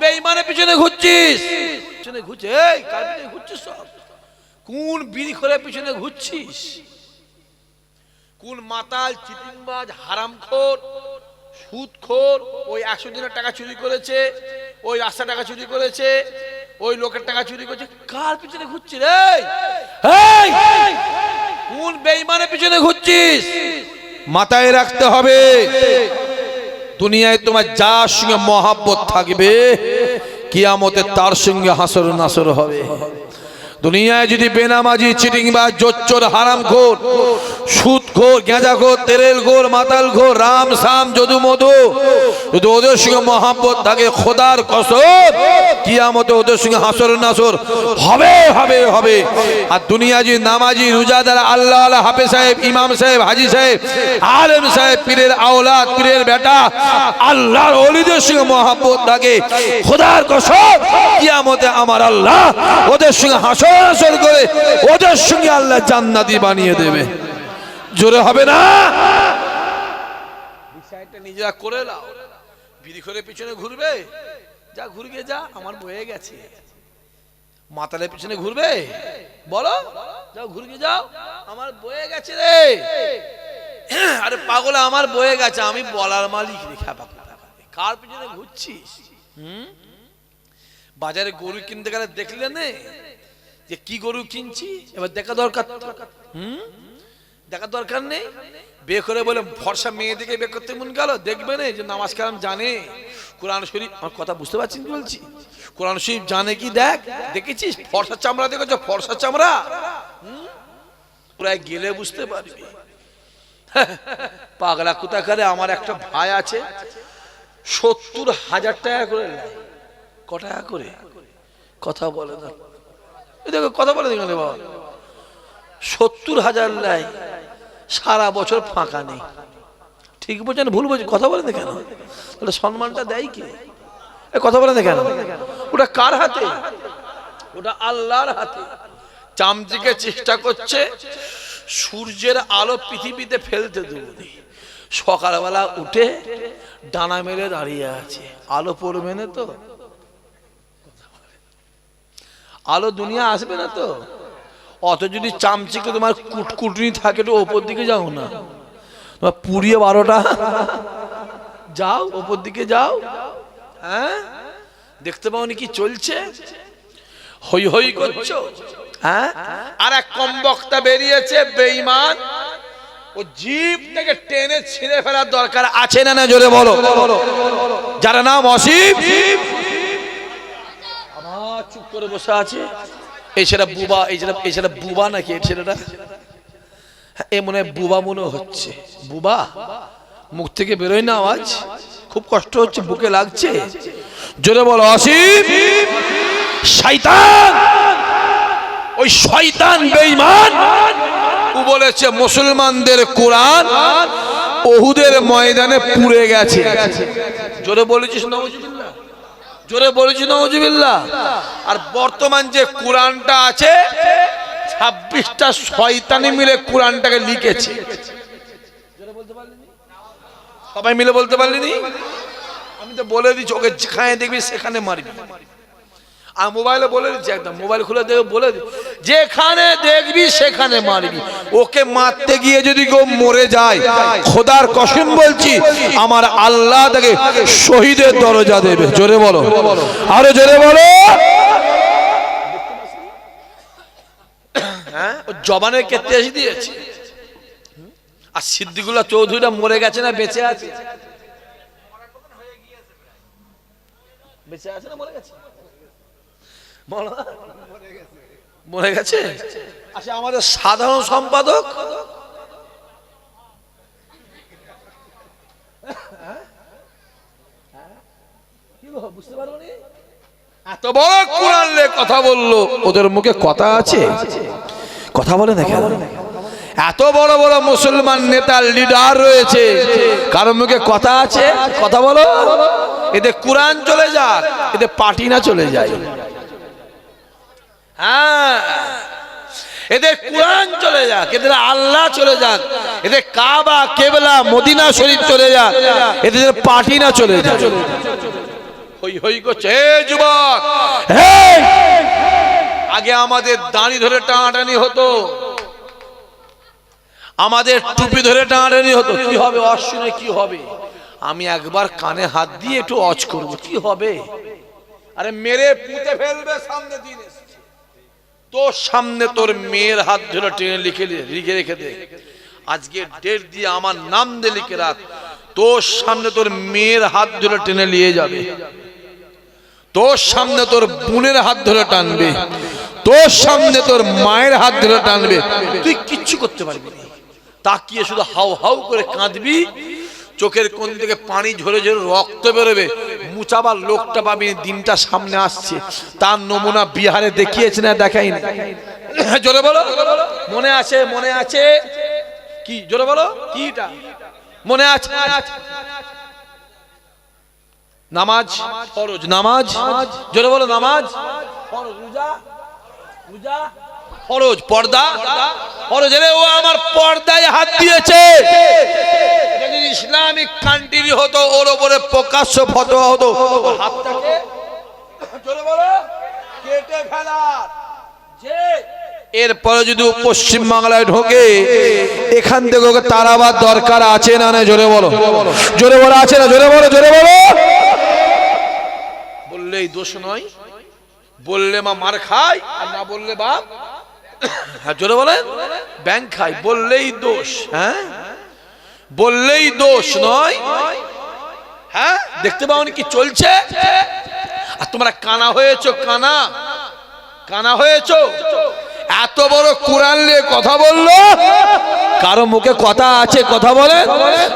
বেইমানের পিছনে ঘুরছিস? পিছনে ঘুরছে এই কার পিছনে ঘুরছিস সব? কোন বিড়ি করে পিছনে ঘুরছিস? কোন মাতাল চিটিংবাজ হারামখোর সুদখোর ওই একশো দিনের টাকা চুরি করেছে ওই রাস্তা টাকা চুরি করেছে ওই লোকের টাকা চুরি করেছে কার পিছনে ঘুরছিস রে এই! কোন বেইমানের পিছনে ঘুরছিস? মাথায় রাখতে হবে। দুনিয়ায় তোমার যার সঙ্গে মহাব্বত থাকবে কিয়ামতে তার সঙ্গে হাসর নাসর হবে। দুনিয়ায় যদি বেনামাজি চিটিং বা জোচ্চর হারাম খোর সুদ খোর গেঁজা খোর তেরেল খোর মাতাল খোর রাম সাম যদু মধু যদি ওদের সঙ্গে মহাব্বত থাকে, খোদার কসম, কিয়ামতে ওদের সঙ্গে হাসর নাসর হবে হবে হবে। আর দুনিয়া যদি নামাজি, রোজাদার আল্লাহ আল্লাহ হাফে সাহেব, ইমাম সাহেব, হাজি সাহেব, আলেম সাহেব, পীরের আওলাদ, পীরের বেটা, আল্লাহর অলিদের সঙ্গে মহাব্বত থাকে, খোদার কসম, কিয়ামতে আমার আল্লাহ ওদের সঙ্গে হাসর হাসর করে ওদের সঙ্গে আল্লাহ জান্নাতি বানিয়ে দেবে। জোরে হবে না? নিজেরা করে নাও। বিড়ি করে পিছনে ঘুরবে? যা ঘুরবে, যা, আমার বয়ে গেছে। পিছনে ঘুরবে? বলো, যাও ঘুরবে যাও। আমার বয়ে গেছে রে। আরে পাগলে, আমার বয়ে গেছে। আমি বলার মালিক রে কার পিছনে ঘুরছিস? হুম? বাজারে গরু কিনতে গেলে দেখলে নে যে কি গরু কিনছি? এবার দেখা দরকার। হুম? দেখার দরকার নেই? বিয়ে করে বলে ভরসা মেয়ে দিকে বিয়ে করতে মন গেল, দেখবে না যে নামাজ কালাম জানে। কোরআন শরীফ, আমার কথা বুঝতে পারছেন কি বলছি? কোরআন শরীফ জানে কি দেখ? দেখেছিস? ফর্সা চামড়া দেখেছ? ফর্সা চামড়া। প্রায় গেলে বুঝতে পারবি। পাগলা কোথাকারে, আমার একটা ভাই আছে, সত্তর হাজার টাকা করে ক টাকা করে? কথা বলে না। দেখো, কথা বলে দেখো বাবা সত্তর হাজার লাই সারা বছর ফাঁকা নেই। ঠিক বলছেন, ভুল বলছেন, কথা বলে না কেন? ওটা সম্মানটা দেয় কি? কথা বলে না কেন? ওটা কার হাতে? ওটা আল্লাহর হাতে। চামচিকে চেষ্টা করছে, সূর্যের আলো পৃথিবীতে ফেলতে দেবনি। সকালবেলা উঠে ডানা মেলে দাঁড়িয়ে আছে। আলো পড়বে না তো? আলো দুনিয়া আসবে না তো? অত যদি চামচিকে তোমার কুটকুটনি থাকে একটু ওপর দিকে যাও না। তোমার পুড়িয়ে বারোটা। যাও, ওপর দিকে যাও। হ্যাঁ? দেখতে পাওনি কি চলছে? হই হই করছ? হ্যাঁ? আর এক কম বক্তা বেরিয়েছে, বেঈমান। ও জিপ থেকে টেনে ছিঁড়ে ফেলার দরকার আছে না না? জোরে বলো। যারা নাম অসীম। করে বসে আছে। এই ছেলে বুবা এই ছেলে এই ছেলে বুবা নাকি এই ছেলেটা? হ্যাঁ, এ মনে হয় বুবা মনে হচ্ছে। বুবা মুখ থেকে বেরোয় না আওয়াজ? খুব কষ্ট হচ্ছে বুকে লাগছে? জোরে বলো অসীম শয়তান! ওই শয়তান বেঈমান! ও বলেছে মুসলমানদের কোরআন ওহুদের ময়দানে পুড়ে গেছে। জোরে বলেছিস নওয়াজুবিল্লাহ? জোরে বলেছি নওয়াজুবিল্লাহ। আর বর্তমান যে কোরআনটা আছে, ছাব্বিশটা শয়তানি মিলে কোরআনটাকে লিখেছে। সবাই মিলে বলতে পারলিনি? আমি তো বলে দিচ্ছি, ওকে যেখানে দেখবি সেখানে মারবি। আর মোবাইলে বলে দিচ্ছি, একদম মোবাইল খুলে দেখে বলে যেখানে দেখবি, সেখানে মারবি। ওকে মারতে গিয়ে যদি কেউ মরে যায়, খোদার কসম বলছি, আমার আল্লাহ তাকে শহীদের দরজা দেবে। জোরে বলো। আরও জোরে বলো। হ্যাঁ ও জবানের ক্ষেত্রে এসে দিয়েছে। আর সিদ্দিকুল্লাহ চৌধুরীরা মরে গেছে না, বেঁচে আছে? বেঁচে আছে না, মরে গেছে। মরে গেছে? আচ্ছা আমাদের সাধারণ সম্পাদক? বুঝতে পারো এত বড় কোরআন কথা বলল। ওদের মুখে কথা আছে? কথা বলে না কেন? এত বড় বড় মুসলমান নেতা লিডার রয়েছে। কারোর মুখে কথা আছে? কথা বলো। এদের কোরআন চলে যাক এদের পার্টি না চলে যায়। হ্যাঁ। এদের কোরআন চলে যাক, এদের আল্লাহ চলে যাক, এদের কাবা, কেবলা, মদিনা শরীফ চলে যাক, এদের পার্টি না চলে যাক। হই হই যুবক আগে আমাদের দাড়ি ধরে টানাটানি হতো, আমাদের টুপি ধরে টানাটানি হতো, কি হবে অশুনে কি হবে? আমি একবার কানে হাত দিয়ে একটু অচ করব, কি হবে? আরে মেরে পুঁতে ফেলবে সামনে দিন। তোর সামনে তোর মেয়ের হাত ধরে টেনে লিখে দে, লিখে রেখে দে। আজকে ডেট দিয়ে আমার নাম দিয়ে লিখে রাখ। তোর সামনে তোর মেয়ের হাত ধরে টেনে নিয়ে যাবে। তোর সামনে তোর বোনের হাত ধরে টানবে। তোর সামনে তোর মায়ের হাত ধরে টানবে। তুই কিচ্ছু করতে পারবি তাকিয়ে শুধু হাউ হাউ করে কাঁদবি। চোখের কোন থেকে পানি ঝরে ঝরে রক্ত বেরোবে। মুচাবার লোকটা পাবি দিনটা সামনে আসছে। তার নমুনা বিহারে দেখিয়েছে না দেখাই না জোরে বলো। মনে আছে মনে আছে। কি? জোরে বলো। কিটা? মনে আছে। নামাজ, ফরজ। নামাজ? জোরে বলো, নামাজ? ফরজ। রোজা? রোজা? ফরজ পর্দা ফরজ রে ও আমার পর্দায় হাত দিয়েছে। যদি ইসলামিক কান্ট্রি হতো, ওর ওপরে প্রকাশ্য ফতোয়া হতো। হাতটাকে জোরে বলো, কেটে ফেলার যে এরপরে যদি পশ্চিম বাংলায় ঢোকে, এখান থেকে ওকে তারাবার দরকার আছে না না জোরে বলো। জোরে বলো, আছে না? জোরে বলো জোরে বলো। বললেই দোষ নয়। বললে মা মার খায়, আর না বললে বাপ হ্যাঁ জোরে বলে ব্যাংক খায়, বললেই দোষ হ্যাঁ? বললেই দোষ নয়। হ্যাঁ? দেখতে পাওনি কি চলছে? আর তোমরা কানা হয়েছো, কানা? কানা হয়েছো? এত বড় কোরআন নিয়ে কথা বলল? কারও মুখে কথা আছে, কথা বলে?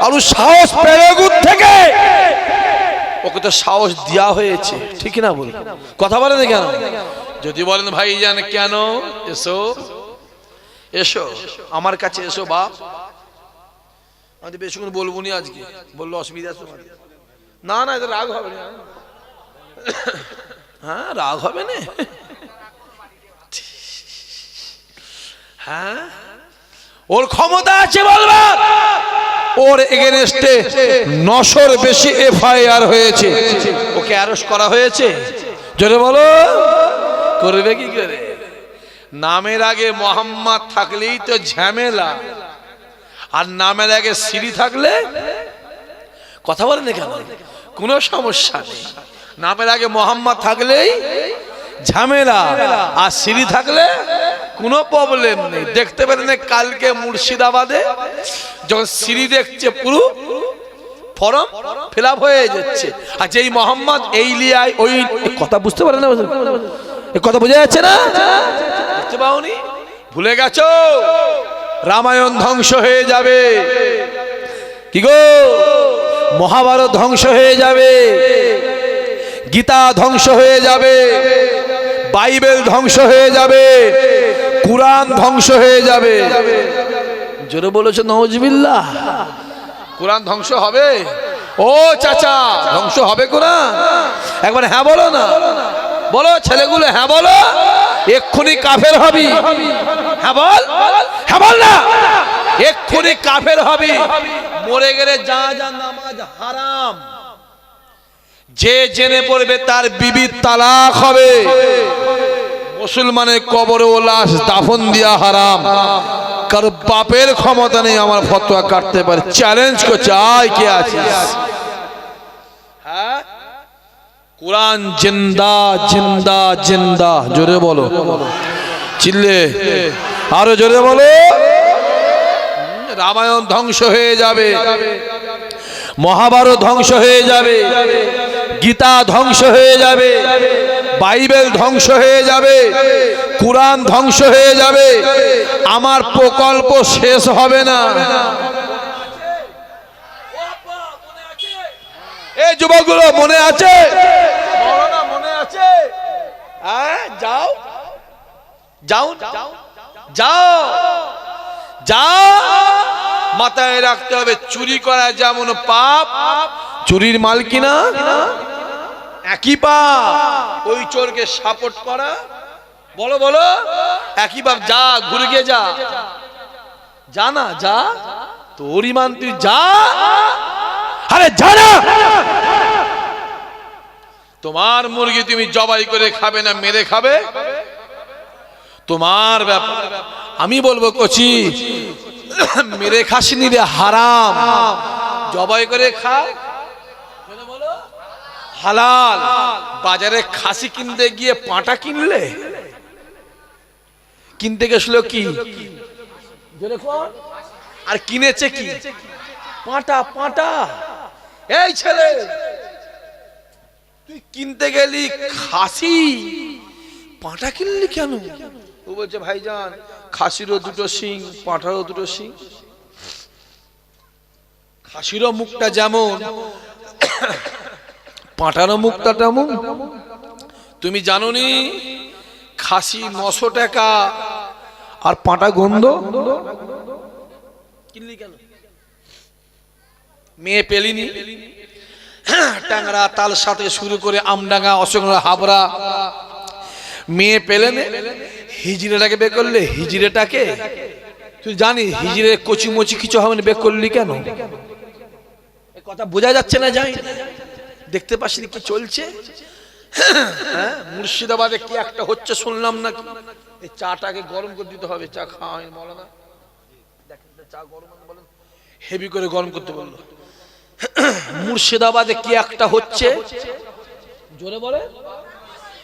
আর সাহস পেরেগুর থেকে। ওকে তো সাহস দেওয়া হয়েছে। ঠিক না বল কথা বলেন কেন? যদি বলেন, ভাই, জান কেন? এসো। এসো। আমার কাছে এসো, বাপ। আমি বেশিক্ষণ বলব নি আজকে। বলল অসুবিধা আছে না না এটা রাগ হবে না। হ্যাঁ রাগ হবে না? হ্যাঁ? ওর ক্ষমতা আছে বলবার। ওর এগেনস্টে নশোর বেশি এফআইআর হয়েছে। ওকে অ্যারেস্ট করা হয়েছে। জোরে বলো। করবে কি করে? নামের আগে মোহাম্মদ থাকলেই তো ঝামেলা। আর নামের আগে সিঁড়ি থাকলে? কথা বলেন কেন কোনো সমস্যা নেই। নামের আগে মোহাম্মদ থাকলেই ঝামেলা। আর সিঁড়ি থাকলে কোনো প্রবলেম নেই। দেখতে পেলেন কালকে মুর্শিদাবাদে যখন সিঁড়ি দেখছে পুরো ফর্ম ফিল হয়ে যাচ্ছে। আর যেই মোহাম্মদ এই লিয়ায় ওই কথা বুঝতে পারে না? কথা বোঝা যাচ্ছে না? বুঝতে পাওনি ভুলে গেছো? রামায়ণ ধ্বংস হয়ে যাবে। কি গো? মহাভারত ধ্বংস হয়ে যাবে। গীতা ধ্বংস হয়ে যাবে। বাইবেল ধ্বংস হয়ে যাবে। কোরআন ধ্বংস হয়ে যাবে। জোরে বলেছে নজবিল্লা কোরআন ধ্বংস হবে? ও চাচা, ধ্বংস হবে কোরআন? একবার হ্যাঁ বলো না। বলো ছেলেগুলো হ্যাঁ বলো। এক্ষুনি কাফের হবি। হ্যাঁ বল। হ্যাঁ বল না। এক্ষুনি কাফের হবি। মরে গেলে যা যা নামাজ হারাম। যে জেনে পড়বে তার বিবি তালাক হবে। মুসলমানের কবরে ও লাশ দাফন দিয়া হারাম। কারও বাপের ক্ষমতা নেই আমার ফতোয়া কাটতে পারে। চ্যালেঞ্জ করছে, আয়, কে আছিস? হ্যাঁ? কোরআন জিন্দা জিন্দা জিন্দা। জোরে বলো। চিল্লে। আরও জোরে বলো। রামায়ণ ধ্বংস হয়ে যাবে। মহাভারত ধ্বংস হয়ে যাবে, গীতা ধ্বংস হয়ে যাবে, বাইবেল ধ্বংস হয়ে যাবে, কোরআন ধ্বংস হয়ে যাবে, আমার প্রকল্প শেষ হবে না। এই যুবকগুলো, মনে আছে? মনে আছে হ্যাঁ যাও। যাও। যাও। যাও। মাথায় রাখতে হবে, চুরি করা যেমন পাপ, চুরির মাল কিনা? একই পাপ। ওই চোরকে সাপোর্ট করা। বলো বলো। একই পাপ, যা, ঘুরে গিয়ে যা। যা না, যা। তোর ইমান, তুই যা। আরে, যা না। তোমার মুরগি তুমি জবাই করে খাবে না, মেরে খাবে? তোমার ব্যাপার। আমি বলব, কচি মেরে খাসনি রে হারাম। জবাই করে খা। হালাল। বাজারে খাসি কিনতে গিয়ে পাটা কিনলে? কিনতে গেছিল কি? আর কিনেছে কি? পাটা পাটা। এই ছেলে তুই কিনতে গেলি খাসি পাটা কিনলি কেন? ও বলছে, ভাইজান, খাসিরও দুটো শিং, পাঁঠারও দুটো শিং। খাসিরও মুখটা যেমন, পাঁঠারও মুখটা তেমন। তুমি জানো নি খাসি নশো টাকা আর পাঁটা গন্ধ? মেয়ে পেলিনি। ট্যাংরা তাল সাথে শুরু করে আমডাঙ্গা অশোকরা হাবড়া। মেয়ে পেলে নে হিজড়েটাকে বের করলে? হিজিরেটাকে? তুই জানিস হিজিরে কচি মচি কিছু হবে না, বের করলি কেন? কথা বোঝা যাচ্ছে না, যাই। দেখতে পাসনি কি চলছে? হ্যাঁ মুর্শিদাবাদে কি একটা হচ্ছে শুনলাম না এই চাটাকে গরম করে দিতে হবে, চা খাওয়া হয়নি বলো না দেখেন চা গরম বলেন। হেভি করে গরম করতে বলল। মুর্শিদাবাদে কি একটা হচ্ছে? জোরে বলে।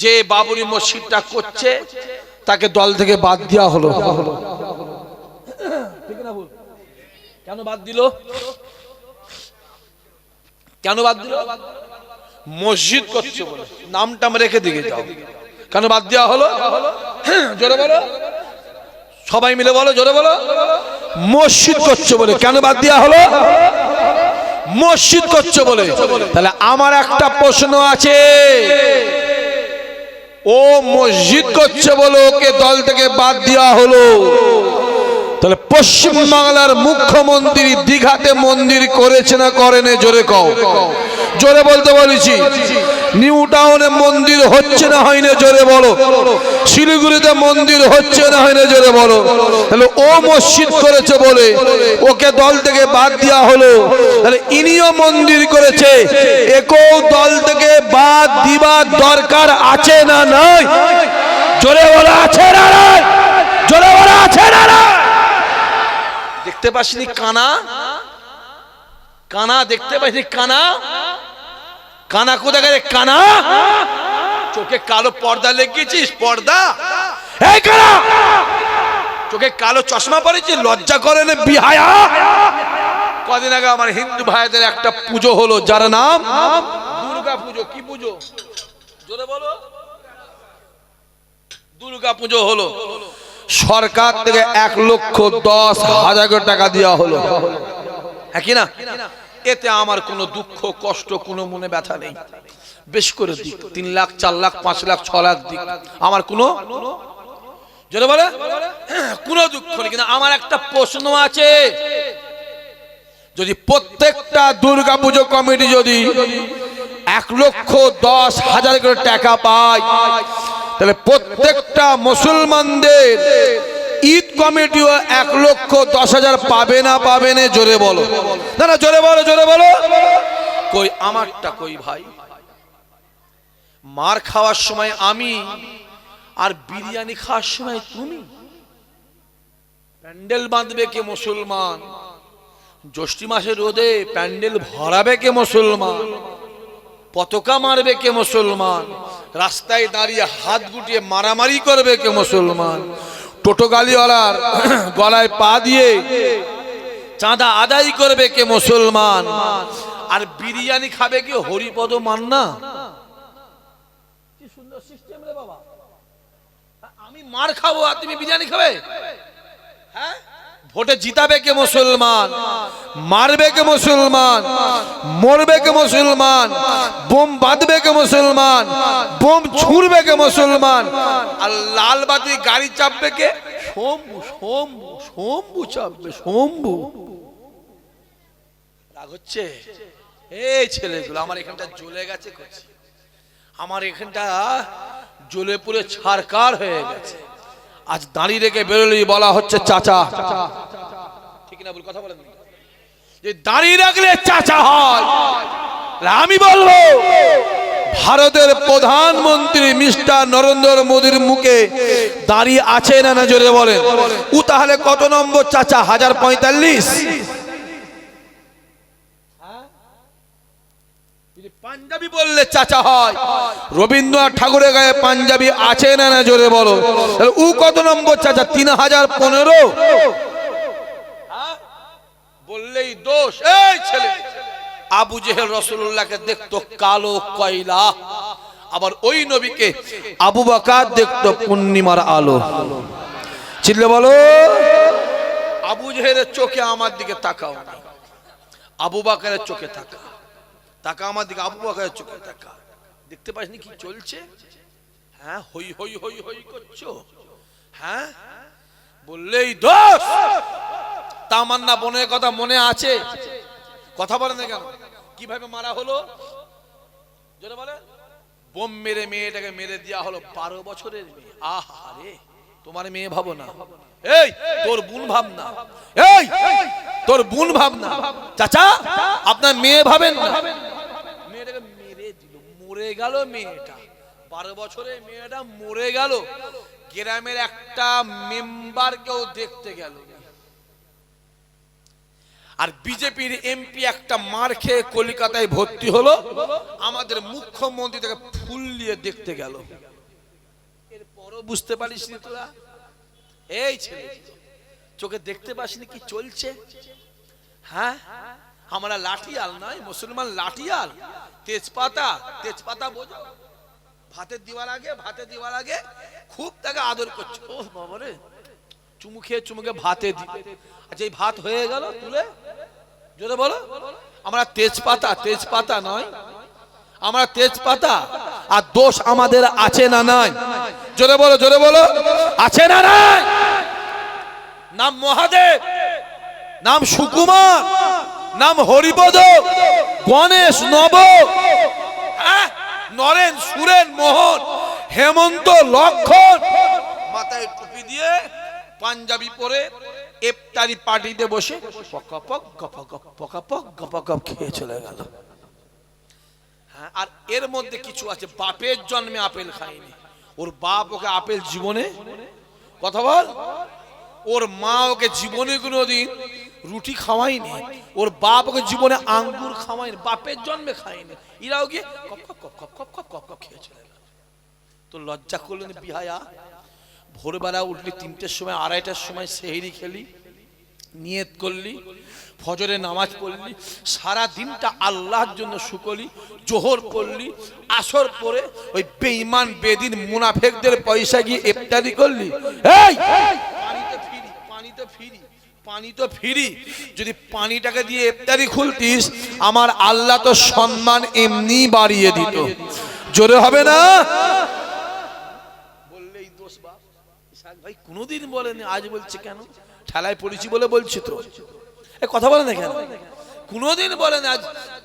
যে বাবরি মসজিদটা করছে, তাকে দল থেকে বাদ দেওয়া হলো? কেন বাদ দিল? কেন বাদ দিল? মসজিদ করছে নামটা আমি রেখে দিকে যাও। কেন বাদ দেওয়া হলো? জোরে বলো। সবাই মিলে বলো, জোরে বলো। মসজিদ করছে বলে। কেন বাদ দেওয়া হলো? মসজিদ করছে বলে। তাহলে আমার একটা প্রশ্ন আছে। ও মসজিদ করছে বলে ওকে দল থেকে বাদ দেওয়া হলো। তাহলে পশ্চিম বাংলার মুখ্যমন্ত্রী দীঘাতে মন্দির করেছে না করেনে? জোরে কও। জোরে বলতে বলেছি। নিউ টাউনে মন্দির হচ্ছে না হয়নি জোরে বলো। শিলিগুড়িতে মন্দির হচ্ছে না হয়নি জোরে বলো। তাহলে ও মসজিদ করেছে বলে, ওকে দল থেকে বাদ দেওয়া হলো। তাহলে ইনিও মন্দির করেছে, একও দল থেকে বাদ দিবার দরকার আছে না নাই? জোরে বলা, আছে না নাই? জোরে বলা, আছে না নাই? দেখতে পাসনি কানা? কানা দেখতে পাইনি কানা? কানা কোথা গেলে? কানা? চোখে কালো পর্দা লেগেছিস? পর্দা? চোখে কালো চশমা পরেছিস? লজ্জা করে বিহায়া! কদিন আগে আমার হিন্দু ভাইদের একটা পুজো হলো, যার নাম? দুর্গা পুজো কি পুজো? জোরে বলো। দুর্গা পুজো হলো। সরকার থেকে এক লক্ষ দশ হাজার টাকা দেওয়া হলো। হ্যাঁ কি না? এতে আমার কোনো দুঃখ, কষ্ট, কোনো মনে ব্যথা নেই। বেশ করে দিক, তিন লাখ, চার লাখ, পাঁচ লাখ, ছ লাখ দিক। আমার কোনো যেটা বলে, কোনো দুঃখ নেই। কিন্তু আমার একটা প্রশ্ন আছে। যদি প্রত্যেকটা দুর্গা পুজো কমিটি যদি এক লক্ষ দশ হাজার করে টাকা পায়, তাহলে প্রত্যেকটা মুসলমানদের ঈদ কমিটিও এক লক্ষ দশ হাজার পাবে না পাবে না, জোরে বলো। না না, জোরে বলো জোরে বলো। কই, আমারটা কই ভাই? মার খাওয়ার সময় আমি আর বিরিয়ানি খাওয়ার সময় তুমি? প্যান্ডেল বাঁধবে কে মুসলমান? জ্যৈষ্ঠী মাসে রোদে প্যান্ডেল ভরাবে কে মুসলমান? পতাকা মারবে কে মুসলমান? রাস্তায় দাঁড়িয়ে হাত গুটিয়ে মারামারি করবে কে মুসলমান? টোটো গালিওয়ালার গলায় পা দিয়ে চাঁদা আদায় করবে কে মুসলমান? আর বিরিয়ানি খাবে কি হরিপদ মান্না? কি সুন্দর সিস্টেম রে বাবা। আমি মার খাব আর তুমি বিরিয়ানি খাবে? হ্যাঁ? ভোটে জিতাবে কে মুসলমান? মারবে কে মুসলমান? মরবে কে মুসলমান? বোম বাঁধবে কে মুসলমান? বোম ছুঁড়বে কে মুসলমান? আর লাল বাতি গাড়ি চাপবে কে? শম্ভু শম্ভু শম্ভু চাপবে, শম্ভু। রাগ হচ্ছে? এই ছেলেগুলো, আমার এখানটা জ্বলে গেছে আমার এখানটা জ্বলে পুরে ছাড়কার হয়ে গেছে। আজ দাঁড়িয়ে রেখে বেরোলি বলা হচ্ছে চাচা। ঠিক না বল কথা বলেন যে দাঁড়িয়ে রাখলে চাচা হয়। আমি বলব, ভারতের প্রধানমন্ত্রী মিস্টার নরেন্দ্র মোদীর মুখে দাঁড়িয়ে আছে না না জোরে বলেন? ও তাহলে কত নম্বর চাচা? হাজার পঁয়তাল্লিশ? পাঞ্জাবি বললে চাচা হয়। রবীন্দ্রনাথ ঠাকুরের গায়ে পাঞ্জাবি আছে না না জোরে বলো? তাহলে উ কত নম্বর চাচা? তিন হাজার পনেরো? বললেই দোষ। এই ছেলে! আবু জেহেল রসুল্লাহকে দেখতো কালো কয়লা। আবার ওই নবীকে আবু বাকার দেখতো পূর্ণিমার আলো। চিল্লে বলো? আবু জেহেলের চোখে আমার দিকে তাকাও আবু বাকারের চোখে তাকা তাকা আমার দিকে, আবু বাকারের চোখে তাকা। দেখতে পাসনি কি চলছে? হ্যাঁ হই হই হই হই করছ? হ্যাঁ? বললেই দোষ। তামান্না বোনের কথা মনে আছে? কথা বলেন কেন? কীভাবে মারা হলো? বলে। বোম মেরে মেয়েটাকে মেরে দেওয়া হলো বারো বছরের মেয়ে। আহা রে, তোমার মেয়ে ভাবো না। এই, তোর বোন ভাব না এই, তোর বোন ভাব না চাচা, আপনার মেয়ে ভাবেন না। মেরে গেল মেয়েটা। বারো বছরের মেয়েটা মরে গেল। গ্রামের একটা মেম্বারকেও দেখতে গেল আর বিজেপির এমপি একটা মার খেয়ে কলকাতায় ভর্তি হলো। আমাদের মুখ্যমন্ত্রী তাকে ফুল নিয়ে দেখতে গেল। এরপরও বুঝতে পারিস নি তোরা? এই ছেলে, চোখে দেখতে পাসনি কি চলছে? হ্যাঁ? আমরা লাঠিয়াল নয় মুসলমান লাঠিয়াল তেজপাতা তেজপাতা বোঝো ভাতের দিওয়ার আগে ভাতের দিওয়ার আগে খুব তাকে আদর করছে ও বাবারে চুমু খেয়ে ভাতে দি আচ্ছা এই ভাত হয়ে গেল তুলে জোরে বলো আমরা তেজপাতা তেজপাতা নয় আমরা তেজপাতা আর দোষ আমাদের আছে না নাই জোরে বলো জোরে বলো আছে না নাই নাম মহাদেব নাম সুকুমার নাম হরিপদ। গণেশ নব? নরেন, সুরেন, মোহন, হেমন্ত, লক্ষণ। মাথায় টুপি দিয়ে পাঞ্জাবি পরে এফতারি পার্টিতে বসে পকাপক গপাগপ পকাপক গপাগপ খেয়ে চলে গেল। হ্যাঁ আর এর মধ্যে কিছু আছে, বাপের জন্মে আপেল খায়নি ওর বাপ ওকে আপেল জীবনে? কথা বল। ওর মা ওকে জীবনে কোনোদিন রুটি খাওয়াইনি ওর বাপ ওকে জীবনে আঙ্গুর খাওয়াইনি বাপের জন্মে খায়নি। এরাও গিয়ে কপ কপ কপ কপ কপ কপ কপ কপ খেয়ে চলে গেল তো লজ্জা করলেন বিহায়া। ভোরবেলা উঠলি তিনটের সময়, আড়াইটার সময় সেহেরি খেলি, নিয়ত করলি, ফজরে নামাজ পড়লি সারা দিনটা আল্লাহর জন্য শুকলি, জোহর পড়লি, আসর পরে ওই বেঈমান, বেদিন, মুনাফেকদের পয়সা গিয়ে ইফতারি করলি। এই! পানিতে ফিরি, পানি তো ফিরি। যদি পানিটাকে দিয়ে ইফতারি খুলতিস, আমার আল্লাহ তো সম্মান এমনি বাড়িয়ে দিত। জোরে হবে না? বললেই দোষ বাপ। ভাই কোনোদিন বলেনি, আজ বলছে কেন? ঠেলায় পড়েছি বলে বলছি তো। এ কথা বলে না কেন? কোনোদিন বলেন, আজ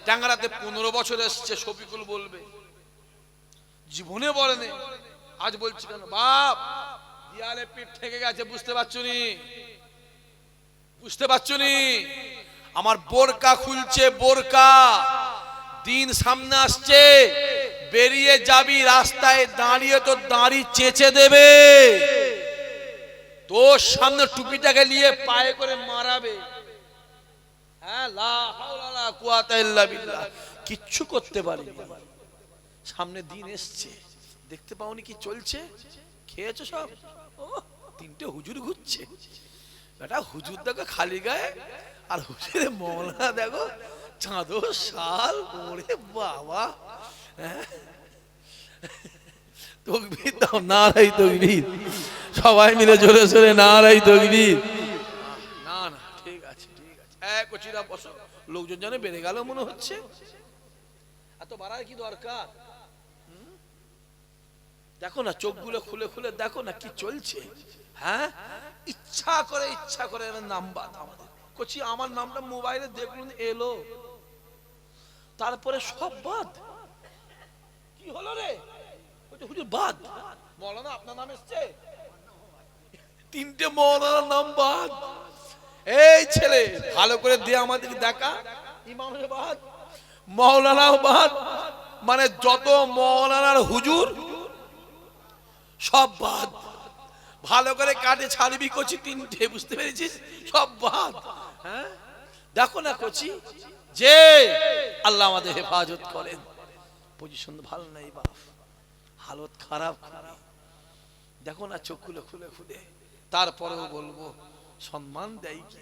টাঙ্গারাতে পনেরো বছর এসছে, শফিকুল বলবে। জীবনে বলেনি, আজ বলছি কেন? বাপ, দিয়ালে পিঠ থেকে গেছে, বুঝতে পারছ নি? বুঝতে পারছ নি? আমার বোরকা খুলছে, বোরকা। দিন সামনে আসছে, বেরিয়ে যাবি রাস্তায়, দাঁড়িয়ে তো দাঁড়ি চেঁচে দেবে। তোর সামনে টুপিটাকে নিয়ে পায়ে করে মারাবে। হ্যাঁ কিচ্ছু করতে পারি সামনে দিন এসছে। দেখতে পাওনি কি চলছে? খেয়েছো সব? তিনটে হুজুর ঘুরছে। বেটা হুজুর দেখো খালি গায়ে, আর হুজুরে মৌলানা দেখো চাঁদো শাল, ওরে বাবা হ্যাঁ? তকবীর দাও নারাই তকবীর। সবাই মিলে জোরে জোরে নারাই তকবীর। না না, ঠিক আছে ঠিক আছে। হ্যাঁ কচিরা বসো। লোকজন যেন বেড়ে গেল মনে হচ্ছে। এত বাড়ার কি দরকার? দেখো না, চোখগুলো খুলে খুলে দেখো না কি চলছে। হ্যাঁ? ইচ্ছা করে ইচ্ছা করে নাম বাদ আমাদের। কচি, আমার নামটা মোবাইলে দেখুন, এলো। তারপরে সব বাদ। কি হলো রে? বাদ। মৌলানা, আপনার নাম এসছে? তিনটে মৌলানার নাম বাদ। এই ছেলে, ভালো করে দিয়ে আমাদেরকে দেখা। বাদ, মৌলানাও বাদ। মানে যত মৌলানার হুজুর, সব বাদ। ভালো করে কাটে ছাড়বি কচি, তিনটে, বুঝতে পেরেছিস? সব বাদ। হ্যাঁ? দেখো না কচি, যে আল্লাহ আমাদের হেফাজত করেন। পজিশন ভালো নাই বাপ। হালত খারাপ। খারাপ দেখো না চোখ খুলে খুলে খুলে। তারপরেও বলব, সম্মান দেয় কি?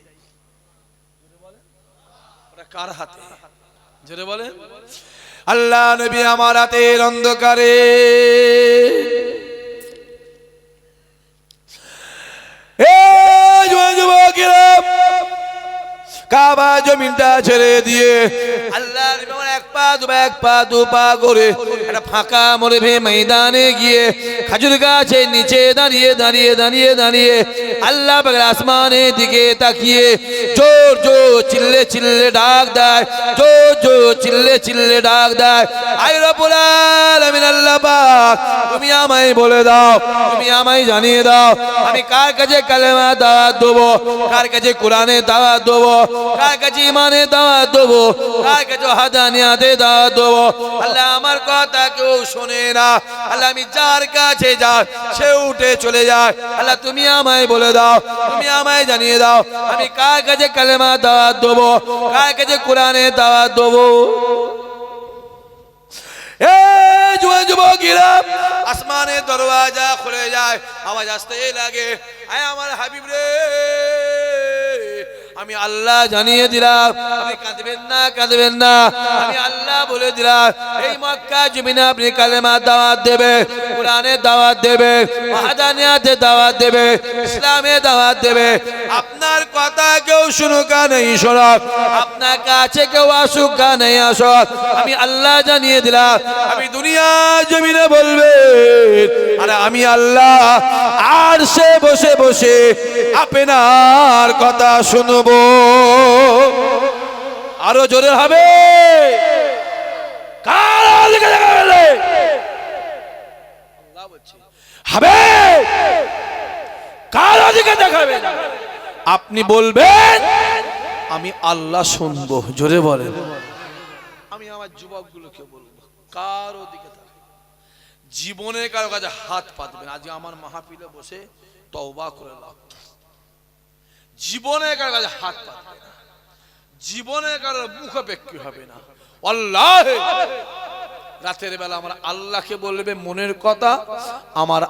কার হাতে? জোরে বলেন। আল্লাহ নবী আমার হাতের অন্ধকারে ছেড়ে দিয়ে একটা ফাঁকা ময়দানে গিয়ে খাজুর গাছের নিচে দাঁড়িয়ে দাঁড়িয়ে দাঁড়িয়ে দাঁড়িয়ে আল্লাহ আসমানের দিকে তাকিয়ে জোর জোর চিল্লে চিল্লে ডাক দেয়। জোর জোর চিল্লে চিল্লে ডাক দেয়। আই রব্বুল আলামিন, আল্লাহ পাক, তুমি আমায় বলে দাও, তুমি আমায় জানিয়ে দাও, আমি কার কাছে কালেমা দাওয়াত দেবো, কার কাছে কোরআনে দাওয়াত দেবো, কার কাছে ইমানে দাওয়াত দেবো, কার কাছে হাদানিয়াতে দাওয়াত দেবো। আল্লাহ আমার কথা কেউ শোনে না। আল্লাহ আমি যার কাছে যাই, সে উঠে চলে যায়। আল্লাহ তুমি আমায় বলে দাও, তুমি আমায় জানিয়ে দাও, আমি কার কাছে কালেমা দাওয়াত দেবো? কার কাছে কোরআনে দাওয়াত দেবো? আসমানে দরওয়াজা খুলে যায়, আওয়াজ আসতে লাগে। আয় আমার হাবিব রে। আমি আল্লাহ জানিয়ে দিলাম, আপনি কাঁদবেন না কাঁদবেন না। আমি আল্লাহ বলে দিলাম, এই মক্কা জমিনে আপনি কালেমা দাওয়াত দেবে কোরআনে দাওয়াত দেবে ওয়াহাদানিয়াতে দাওয়াত দেবে ইসলামে দাওয়াত দেবে। আপনার কথা কেউ শুনুক নেই শোনক আপনার কাছে কেউ আসুক আর নেই আসক আমি আল্লাহ জানিয়ে দিলাম, আমি দুনিয়া জমিনে বলবে, আরে আমি আল্লাহ, আর সে বসে বসে আপনার কথা শুনব। আরও জোরে হবে। আপনি বলবেন, আমি আল্লাহ শুনব। জোরে বলেন। আমি আমার যুবকগুলোকে বলব, কারও দিকে তাকাবে। জীবনে কারও কাছে হাত পাতবেন আজকে আমার মাহফিলে বসে তওবা করে লাভ জীবনে কারও কাছে হাত পাতবে না। জীবনে কারও মুখ বিক্রি হবে না। আল্লাহ! রাতের বেলা আমার আল্লাহকে বলবে, মনের কথা আমার